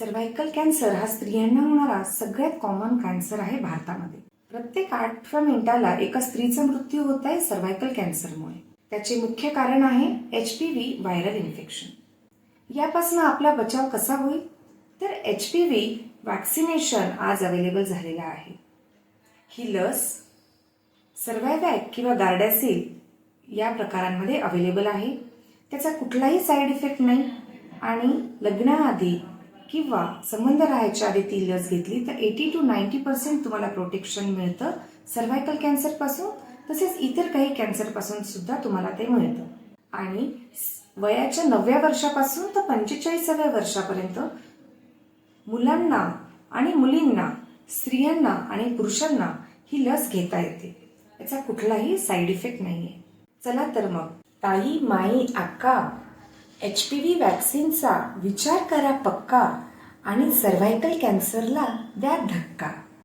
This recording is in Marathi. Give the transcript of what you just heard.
सर्व्हायकल कॅन्सर हा स्त्रियांना होणारा सगळ्यात कॉमन कॅन्सर आहे भारतामध्ये. प्रत्येक आठव्या मिनिटाला एका स्त्रीचा मृत्यू होत आहे सर्व्हायकल कॅन्सरमुळे त्याचे मुख्य कारण आहे H P V viral infection यापासून आपला बचाव कसा होईल? तर एच पी व्ही वॅक्सिनेशन आज अवेलेबल झालेला आहे. ही लस सर्व्हायवॅक किंवा गार्डॅसिल या प्रकारांमध्ये अवेलेबल आहे. त्याचा कुठलाही साईड इफेक्ट नाही आणि लग्नाआधी किंवा संबंध राहायच्या आधी ती लस घेतली तर एटी टू नाईन्टी पर्सेंट तुम्हाला प्रोटेक्शन मिळतं सर्व्हायकल कॅन्सरपासून तसेच इतर काही कॅन्सरपासून सुद्धा तुम्हाला ते मिळतं. आणि वयाच्या नवव्या वर्षापासून तर पंचेचाळीसाव्या वर्षापर्यंत मुलांना आणि मुलींना स्त्रियांना आणि पुरुषांना ही लस घेता येते. याचा कुठलाही साईड इफेक्ट नाही आहे चला तर मग ताई माई आक्का एच पी व्ही वॅक्सिनचा विचार करा पक्का आणि सर्व्हायकल कॅन्सरला द्या धक्का.